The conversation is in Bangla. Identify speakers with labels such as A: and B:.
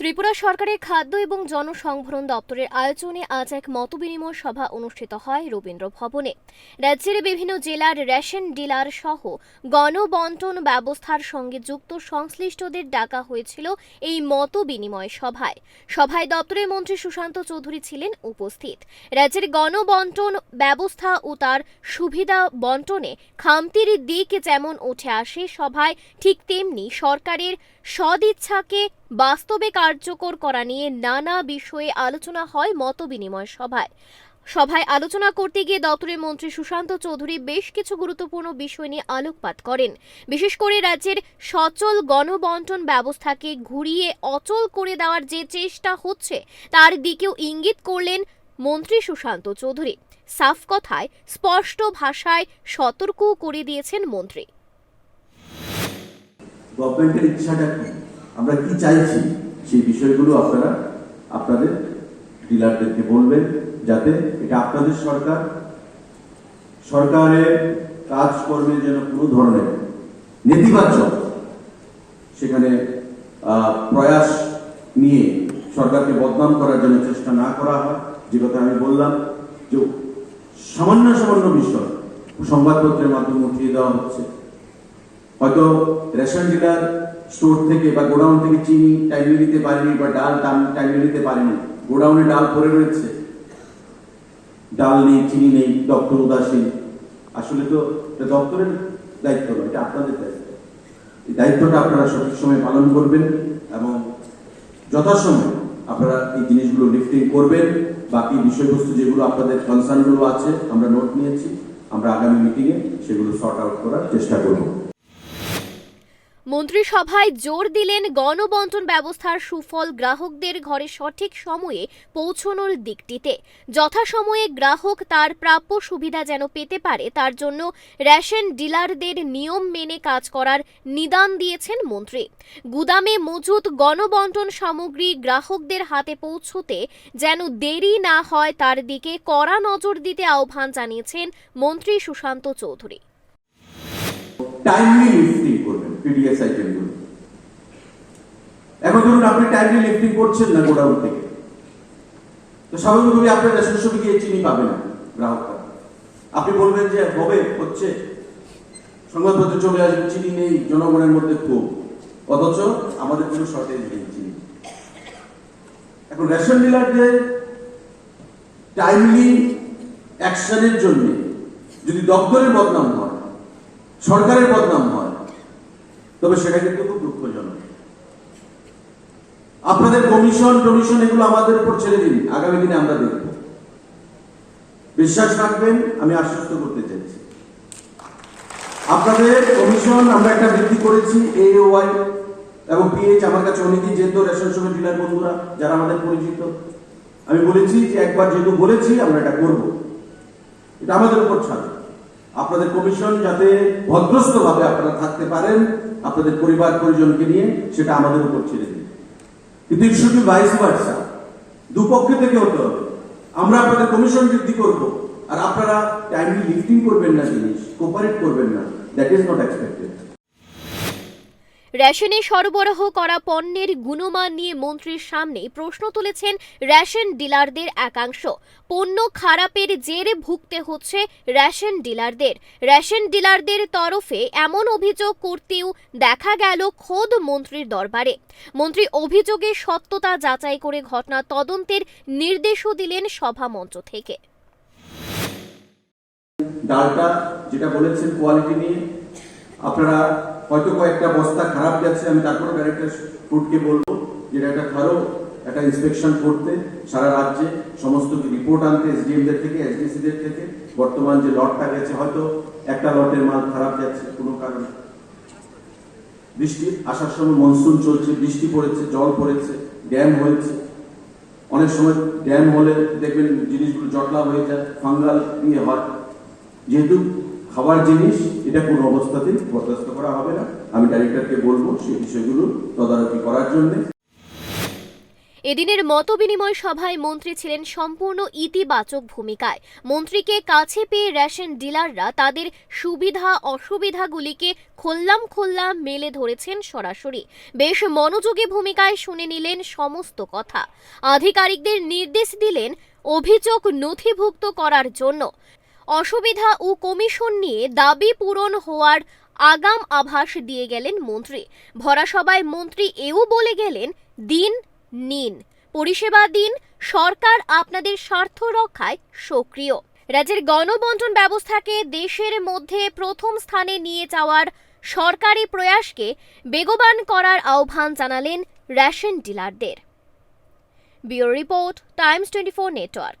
A: ত্রিপুরা সরকারের খাদ্য এবং জনসংভরণ দপ্তরের আয়োজনে আজ এক মতবিনিময় সভা অনুষ্ঠিত হয় রবীন্দ্র ভবনে। রাজ্যের বিভিন্ন জেলার রেশন ডিলার সহ গণবন্টন ব্যবস্থার সঙ্গে যুক্ত সংশ্লিষ্টদের ডাকা হয়েছিল এই মত বিনিময় সভায়। সভায় দপ্তরের মন্ত্রী সুশান্ত চৌধুরী ছিলেন উপস্থিত। রাজ্যের গণবন্টন ব্যবস্থা ও তার সুবিধা বন্টনে খামতির দিক যেমন উঠে আসে সভায়, ঠিক তেমনি সরকারের সদিচ্ছাকে বাস্তবে কার্যকর করা নিয়ে নানা বিষয়ে আলোচনা হয় মতবিনিময় সভায়। সভায় আলোচনা করতে গিয়ে দপ্তরের মন্ত্রী সুশান্ত চৌধুরী বেশ কিছু গুরুত্বপূর্ণ বিষয় নিয়ে আলোকপাত করেন। বিশেষ করে রাজ্যের সচল গণবন্টন ব্যবস্থাকে ঘুরিয়ে অচল করে দেওয়ার যে চেষ্টা হচ্ছে, তার দিকেও ইঙ্গিত করলেন মন্ত্রী সুশান্ত চৌধুরী। সাফ কথায় স্পষ্ট ভাষায় সতর্কও করে দিয়েছেন মন্ত্রী।
B: গভর্নমেন্টের ইচ্ছাটা কি? আমরা কি চাইছি? সেই বিষয়গুলো আপনারা, আপনাদের ডিলারদেরকে বলবেন যাতে এটা আপনাদের সরকার, সরকারের কাজকর্মে যেন কোনো ধরনের নেতিবাচক সেখানে প্রয়াস নিয়ে সরকারকে বদনাম করার জন্য চেষ্টা না করা হয়। যে কথা আমি বললাম, যে সামান্য সামান্য বিষয়, সংবাদপত্রের মাধ্যমে উঠিয়ে দেওয়া হচ্ছে। হয়তো রেশন ডিলার স্টোর থেকে বা গোডাউন থেকে চিনি টাইমে নিতে পারেনি বা ডাল টাইমে নিতে পারেনি। গোডাউনে ডাল পড়ে রয়েছে। ডাল নেই, চিনি নেই, দপ্তর উদাসীন। আসলে তো এটা দপ্তরের দায়িত্ব নয় এটা আপনাদের দায়িত্ব। এই দায়িত্বটা আপনারা সঠিক সময় পালন করবেন এবং যথাসময়ে আপনারা এই জিনিসগুলো লিফটিং করবেন। বাকি বিষয়বস্তু যেগুলো আপনাদের কনসার্নগুলো আছে, আমরা নোট নিয়েছি। আমরা আগামী মিটিংয়ে সেগুলো শর্ট আউট করার চেষ্টা করব।
A: মন্ত্রিসভায় জোর দিলেন গণবন্টন ব্যবস্থার সুফল গ্রাহকদের ঘরে সঠিক সময়ে পৌঁছানোর দিকটিতে। যথাসময়ে গ্রাহক তার প্রাপ্য সুবিধা যেন পেতে পারে, তার জন্য রেশন ডিলারদের নিয়ম মেনে কাজ করার নিদান দিয়েছেন মন্ত্রী। গুদামে মজুত গণবন্টন সামগ্রী গ্রাহকদের হাতে পৌঁছতে যেন দেরি না হয়, তার দিকে কড়া নজর দিতে আহ্বান জানিয়েছেন মন্ত্রী সুশান্ত চৌধুরী।
B: টাইমলি করবেন। এখন ধরুন আপনি টাইমলি লিফটিং করছেন না গোডাউন থেকে। তো স্বাভাবিকভাবে আপনার রেশন গিয়ে চিনি পাবে না গ্রাহকরা। আপনি বলবেন যে, হবে, হচ্ছে। সংবাদপত্রে চলে আসবে, চিনি নেই, জনগণের মধ্যে খুব অথচ আমাদের কোনো শর্টেজ নেই চিনি। এখন রেশন ডিলারদের টাইমলি অ্যাকশনের জন্য যদি দপ্তরের বদনাম হয়, সরকারের বদনাম হয় তবে সেটা কিন্তু খুব দুঃখজনক। আপনাদের কমিশন টমিশন এগুলো আমাদের উপর ছেড়ে দিন। আগামী দিনে আমরা দেখব। বিশ্বাস রাখবেন, আমি আশ্বস্ত করতে চাইছি। আপনাদের কমিশন আমরা একটা বৃদ্ধি করেছি এওয়াই এবং পিএইচ আমার কাছে অনেকেই যেত রেশন সঙ্গে ডিলার বন্ধুরা, যারা আমাদের পরিচিত। আমি বলেছি যে একবার যেহেতু বলেছি, আমরা এটা করব। এটা আমাদের উপর ছাড়। আপনাদের কমিশন যাতে ভদ্রস্ত ভাবে আপনারা থাকতে পারেন, আপনাদের পরিবার পরিজনকে নিয়ে সেটা আমাদের উপর ছেড়ে দিন। কিন্তু ইট ভাইস ভার্সা দুপক্ষে থেকে হতে হবে। আমরা আপনাদের কমিশন বৃদ্ধি করব, আর আপনারা টাইমলি লিফটিং করবেন না জিনিস কোপারেট করবেন না। দ্যাট ইজ নট এক্সপেক্টেড
A: রেশনে সরবরাহ করা পণ্যের গুণমান নিয়ে মন্ত্রীর সামনে প্রশ্ন তুলেছেন রেশন ডিলারদের একাংশ। পণ্য খারাপের জেরে ভুগতে হচ্ছে রেশন ডিলারদের। রেশন ডিলারদের তরফে এমন অভিযোগ করতেও দেখা গেল খোদ মন্ত্রীর দরবারে। মন্ত্রী অভিযোগের সত্যতা যাচাই করে ঘটনা তদন্তের নির্দেশও দিলেন সভামঞ্চ থেকে।
B: ডালটা যেটা বলেছেন কোয়ালিটি নিয়ে, আপনারা হয়তো কয়েকটা বস্তা খারাপ যাচ্ছে, আমি তারপরে ডাইরেক্টর ফুডকে বলব যে একটা ধরো একটা ইন্সপেকশন করতে সারা রাজ্যে সমস্ত রিপোর্ট আনতে এসডিএম দের থেকে এসডিসি দের থেকে, বর্তমান যে লটটা গেছে, হয়তো একটা লটের মাল খারাপ যাচ্ছে কোনো কারণে। বৃষ্টি, আসার সময় মনসুন চলছে, বৃষ্টি পড়েছে, জল পড়েছে ড্যাম হয়েছে। অনেক সময় ড্যাম হলে দেখবেন জিনিসগুলো জটলা হয়ে যায় ফাঙ্গাল ইয়ে হয়। যেহেতু খাবার জিনিস, এটা কোনো অবস্থাতেই বরদাস্ত করা হবে না। আমি ডাইরেক্টরকে বলব সেই বিষয়গুলো তদারকি করার জন্য।
A: এদিনের মতবিনিময় সভায় মন্ত্রী ছিলেন সম্পূর্ণ ইতিবাচক ভূমিকায়। মন্ত্রীকে কাছে পেয়ে রেশন ডিলাররা তাদের সুবিধা, অসুবিধাগুলিকে খোল্লাম খোল্লাম মেলে ধরেছেন সরাসরি। বেশ মনোযোগী ভূমিকায় শুনে নিলেন সমস্ত কথা। আধিকারিকদের নির্দেশ দিলেন অভিযোগ নথিভুক্ত করার জন্য। অসুবিধা ও কমিশন নিয়ে দাবি পূরণ হওয়ার আগাম আভাস দিয়ে গেলেন মন্ত্রী। ভরাসভায় মন্ত্রী এও বলে গেলেন, দিন নিন। পরিষেবা দিন, সরকার আপনাদের স্বার্থ রক্ষায় সক্রিয়। রাজ্যের গণবন্টন ব্যবস্থাকে দেশের মধ্যে প্রথম স্থানে নিয়ে যাওয়ার সরকারি প্রয়াসকে বেগবান করার আহ্বান জানালেন ration ডিলারদের। Bureau report, Times twenty four network.